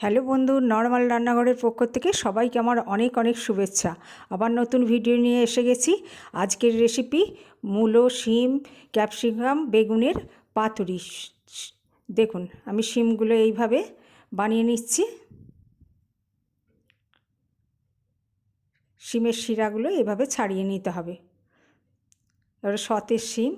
Hello বন্ধু, normal রান্নাঘরের পক্ষ থেকে সবাইকে আমার অনেক অনেক শুভেচ্ছা। আবার নতুন ভিডিও নিয়ে এসে গেছি। আজকের রেসিপি মূলো, শিম ক্যাপসিকাম বেগুনের পাতুরি। দেখুন, আমি শিমগুলো এইভাবে বানিয়ে নিচ্ছি। শিমের শিরাগুলো এভাবে ছাড়িয়ে নিতে হবে। এবারে সতের শিম।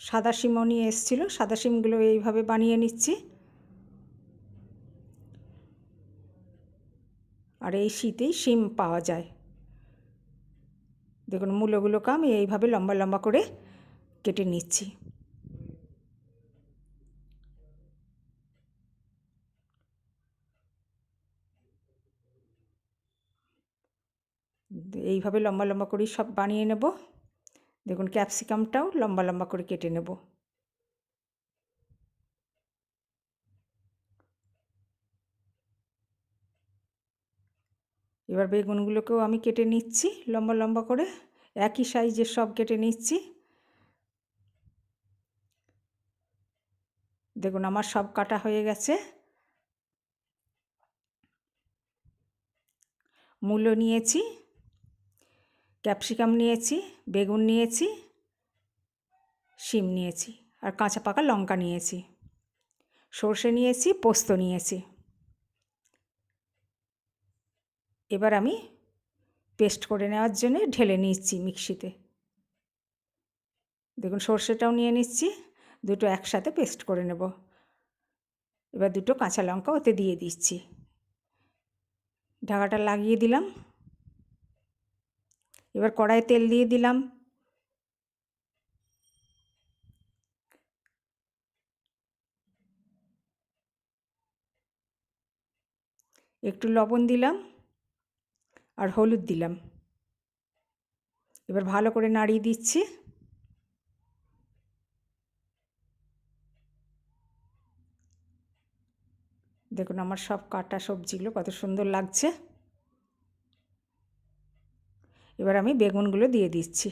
সাদা শিমও নিয়ে এসেছিল, সাদা শিমগুলো এইভাবে বানিয়ে নিচ্ছি। আর এই শীতেই শিম পাওয়া যায়। দেখুন মূলগুলোকে আমি এইভাবে লম্বা লম্বা করে কেটে নিচ্ছি। এইভাবে লম্বা লম্বা করেই সব বানিয়ে নেব। দেখুন ক্যাপসিকামটাও লম্বা লম্বা করে কেটে নেব। এবার বেগুনগুলোকেও আমি কেটে নিচ্ছি, লম্বা লম্বা করে। একই সাইজের সব কেটে নিচ্ছি। দেখুন, আমার সব কাটা হয়ে গেছে। মূলো নিয়েছি। ক্যাপসিকাম নিয়েছি, বেগুন নিয়েছি, শিম নিয়েছি আর কাঁচা পাকা লঙ্কা নিয়েছি। সর্ষে নিয়েছি, পোস্ত নিয়েছি। এবার আমি পেস্ট করে নেওয়ার জন্য ঢেলে নিচ্ছি মিক্সিতে। দেখুন, সর্ষেটাও নিয়ে নিচ্ছি, দুটো একসাথে পেস্ট করে নেব। এবার দুটো কাঁচা লঙ্কা ওতে দিয়ে দিচ্ছি। ঢাকাটা লাগিয়ে দিলাম। এবার কড়াই তেল দিয়ে দিলাম। একটু লবণ দিলাম আর হলুদ দিলাম। এবার ভালো করে নাড়িয়ে দিচ্ছি। দেখুন আমার সব কাটা সবজিগুলো কত সুন্দর লাগছে। এবার আমি বেগুনগুলো দিয়ে দিচ্ছি।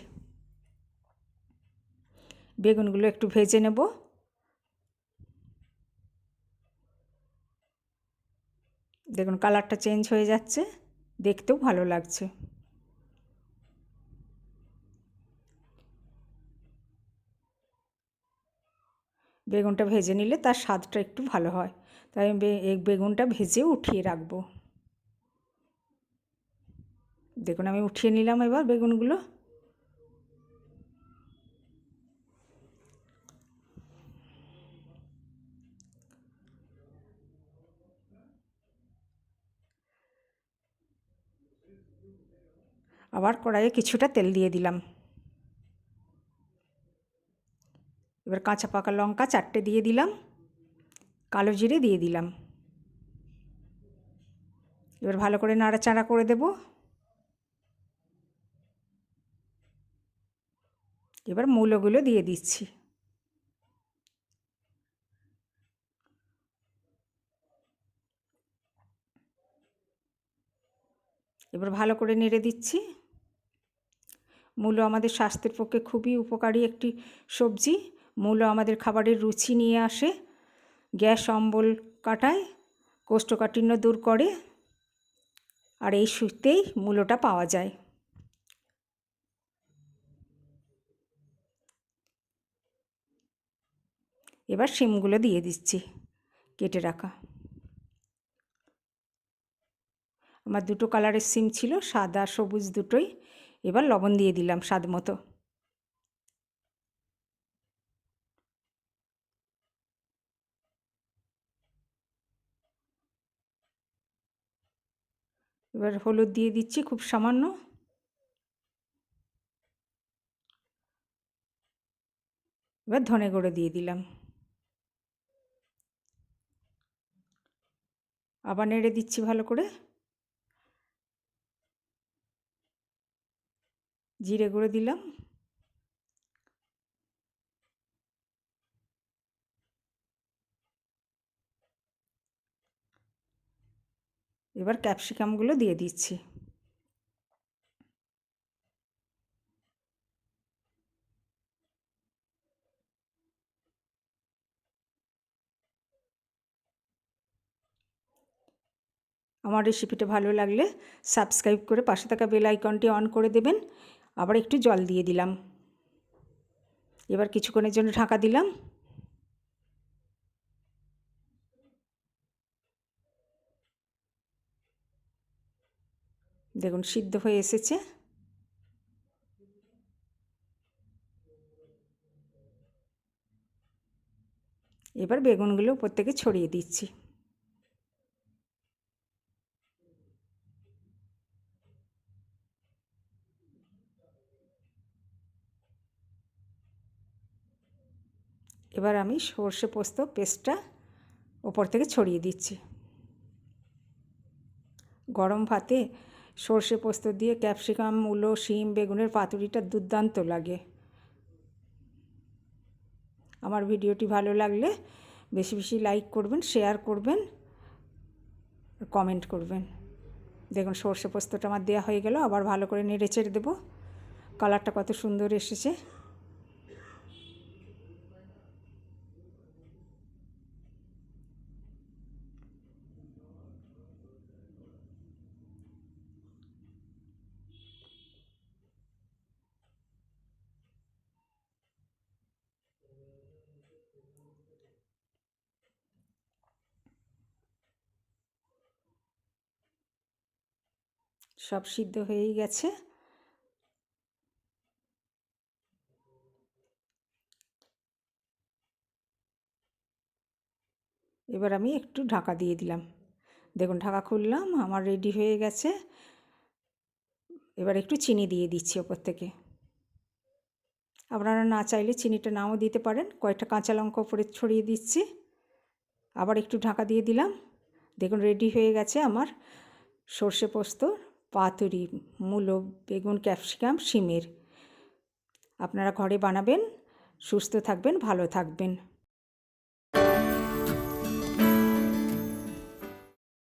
বেগুনগুলো একটু ভেজে নেব। দেখুন কালারটা চেঞ্জ হয়ে যাচ্ছে, দেখতেও ভালো লাগছে। বেগুনটা ভেজে নিলে তার স্বাদটা একটু ভালো হয়। তাই আমি এই বেগুনটা ভেজে উঠিয়ে রাখব। দেখুন, আমি উঠিয়ে নিলাম এবার বেগুনগুলো। আবার কড়াইয়ে কিছুটা তেল দিয়ে দিলাম। এবার কাঁচা পাকা লঙ্কা চারটে দিয়ে দিলাম, কালো জিরে দিয়ে দিলাম। এবার ভালো করে নাড়াচাড়া করে দেবো। এবার মূলগুলো দিয়ে দিচ্ছি। এবার ভালো করে নেড়ে দিচ্ছি। মূলো আমাদের স্বাস্থ্যের পক্ষে খুবই উপকারী একটি সবজি। মূলো আমাদের খাবারের রুচি নিয়ে আসে। গ্যাস, অম্বল কাটায়, কোষ্ঠকাঠিন্য দূর করে। আর এই সুতেই মূলোটা পাওয়া যায়। এবার শিমগুলো দিয়ে দিচ্ছি কেটে রাখা। আমার দুটো কালারের সিম ছিল, সাদা সবুজ দুটোই। এবার লবণ দিয়ে দিলাম স্বাদ মতো। এবার হলুদ দিয়ে দিচ্ছি খুব সামান্য। এবার ধনে গুঁড়ো দিয়ে দিলাম। আবার নেড়ে দিচ্ছি ভালো করে। জিরে গুঁড়ো দিলাম। এবার ক্যাপসিকামগুলো দিয়ে দিচ্ছি। আমার রেসিপিটা ভালো লাগলে সাবস্ক্রাইব করে পাশে থাকা বেল আইকনটি অন করে দেবেন। আবার একটু জল দিয়ে দিলাম। এবার কিছুক্ষণের জন্য ঢাকা দিলাম। দেখুন, সিদ্ধ হয়ে এসেছে। এবার বেগুনগুলো উপর থেকে ছড়িয়ে দিচ্ছি। এবার আমি সর্ষে পোস্ত পেস্টটা ওপর থেকে ছড়িয়ে দিচ্ছি। গরম ভাতে সর্ষে পোস্ত দিয়ে ক্যাপসিকাম মূলো শিম, বেগুনের পাতুরিটা দুর্দান্ত লাগে। আমার ভিডিওটি ভালো লাগলে বেশি বেশি লাইক করবেন, শেয়ার করবেন, কমেন্ট করবেন। দেখুন, সর্ষে পোস্তটা আমার দেওয়া হয়ে গেল, আবার ভালো করে নেড়ে ছেড়ে দেবো। কালারটা কত সুন্দর এসেছে। সব সিদ্ধ হয়েই গেছে। এবার আমি একটু ঢাকা দিয়ে দিলাম। দেখুন, ঢাকা খুললাম, আমার রেডি হয়ে গেছে। এবার একটু চিনি দিয়ে দিচ্ছি ওপর থেকে। আপনারা না চাইলে চিনিটা নাও দিতে পারেন। কয়েকটা কাঁচা লঙ্কা উপরে ছড়িয়ে দিচ্ছি। আবার একটু ঢাকা দিয়ে দিলাম। দেখুন রেডি হয়ে গেছে আমার সর্ষে পোস্ত। পাতুরি মূলো বেগুন ক্যাপসিকাম শিমের। আপনারা ঘরে বানাবেন সুস্থ থাকবেন ভালো থাকবেন।